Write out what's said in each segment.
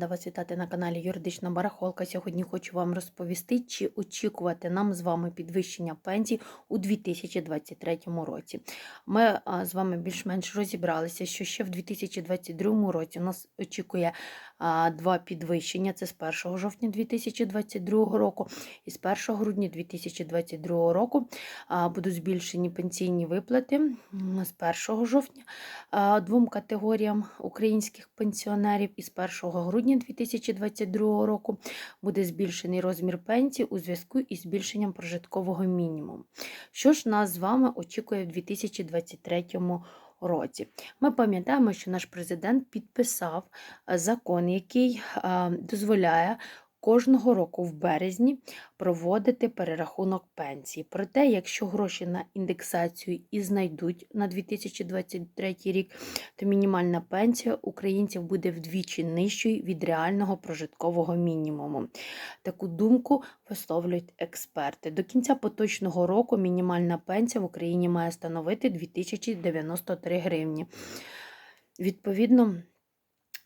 Рада вас вітати на каналі Юридична Барахолка. Сьогодні хочу вам розповісти, чи очікувати нам з вами підвищення пенсій у 2023 році. Ми з вами більш-менш розібралися, що ще в 2022 році нас очікує два підвищення: це з 1 жовтня 2022 року і з 1 грудня 2022 року будуть збільшені пенсійні виплати з 1 жовтня двом категоріям українських пенсіонерів і з 1 грудня 2022 року буде збільшений розмір пенсії у зв'язку із збільшенням прожиткового мінімуму. Що ж нас з вами очікує в 2023 році? Ми пам'ятаємо, що наш президент підписав е, закон, який е, дозволяє кожного року в березні проводити перерахунок пенсії. Проте, якщо гроші на індексацію і знайдуть на 2023 рік, то мінімальна пенсія українців буде вдвічі нижчою від реального прожиткового мінімуму. Таку думку висловлюють експерти. До кінця поточного року мінімальна пенсія в Україні має становити 2093 гривні. Відповідно,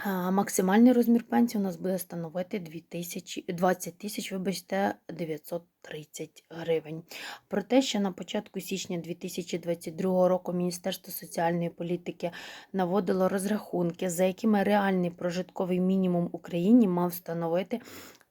Максимальний розмір пенсії у нас буде становити 2000 20 тисяч, вибачте, 930 гривень. Проте, ще на початку січня 2022 року Міністерство соціальної політики наводило розрахунки, за якими реальний прожитковий мінімум Україні мав становити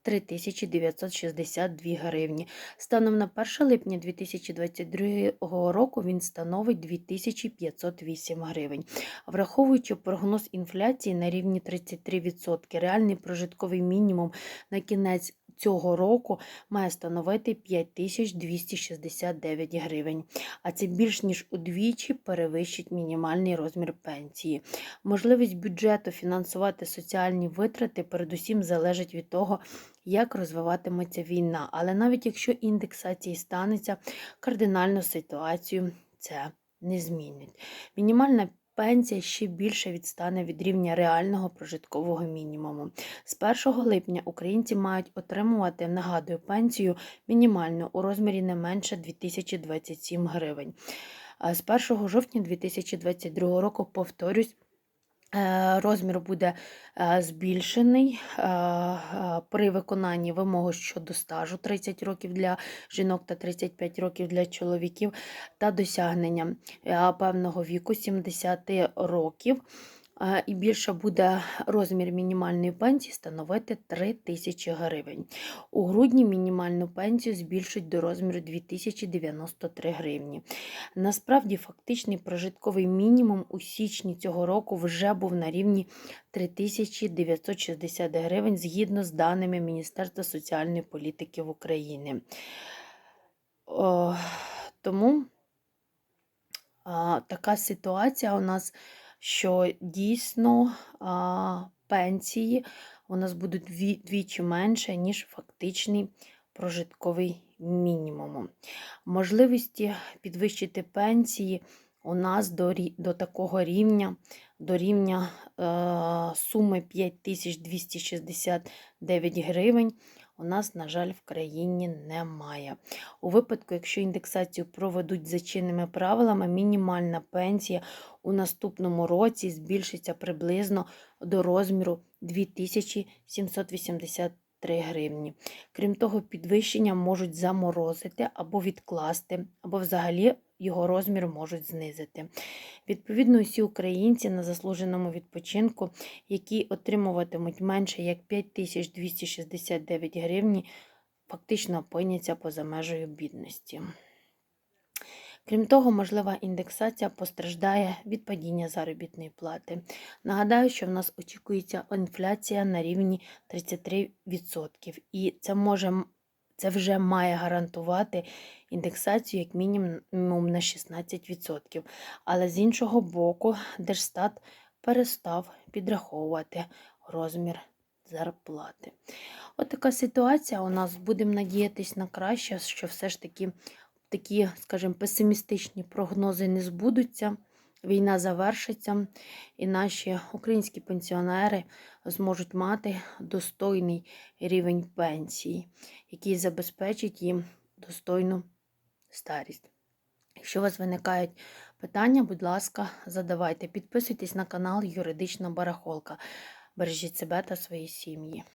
3962 гривні. Станом на 1 липня 2022 року він становить 2508 гривень. Враховуючи прогноз інфляції на рівні 33%, реальний прожитковий мінімум на кінець цього року має становити 5269 гривень, а це більш ніж удвічі перевищить мінімальний розмір пенсії. Можливість бюджету фінансувати соціальні витрати передусім залежить від того, як розвиватиметься війна. Але навіть якщо індексації станеться, кардинальну ситуацію це не змінить. Мінімальна пенсія ще більше відстане від рівня реального прожиткового мінімуму. З 1 липня українці мають отримувати, нагадую, пенсію мінімальну у розмірі не менше 2027 гривень. А З 1 жовтня 2022 року, повторюсь, Е, Розмір буде е, збільшений е, при виконанні вимоги щодо стажу 30 років для жінок та 35 років для чоловіків та досягнення певного віку 70 років. І більше буде розмір мінімальної пенсії становити 3 тисячі гривень. У грудні мінімальну пенсію збільшують до розміру 2093 гривні. Насправді, фактичний прожитковий мінімум у січні цього року вже був на рівні 3960 гривень згідно з даними Міністерства соціальної політики в Україні. Тому така ситуація у нас що дійсно пенсії у нас будуть двічі менше, ніж фактичний прожитковий мінімум. Можливості підвищити пенсії у нас до до такого рівня, до рівня е, суми 5269 гривень у нас, на жаль, в країні немає. У випадку, якщо індексацію проведуть за чинними правилами, мінімальна пенсія у наступному році збільшиться приблизно до розміру 2783 гривні. Крім того, підвищення можуть заморозити або відкласти, або взагалі його розмір можуть знизити. Відповідно, усі українці на заслуженому відпочинку, які отримуватимуть менше як 5269 гривні, фактично опиняться поза межею бідності. Крім того, можлива індексація постраждає від падіння заробітної плати. Нагадаю, що в нас очікується інфляція на рівні 33%, і це може це вже має гарантувати індексацію як мінімум на 16%. Але з іншого боку, Держстат перестав підраховувати розмір зарплати. От така ситуація у нас будемо надіятись на краще, що все ж таки такі, скажімо, песимістичні прогнози не збудуться. Війна завершиться, і наші українські пенсіонери зможуть мати достойний рівень пенсії, який забезпечить їм достойну старість. Якщо у вас виникають питання, будь ласка, задавайте. Підписуйтесь на канал Юридична Барахолка. Бережіть себе та свої сім'ї.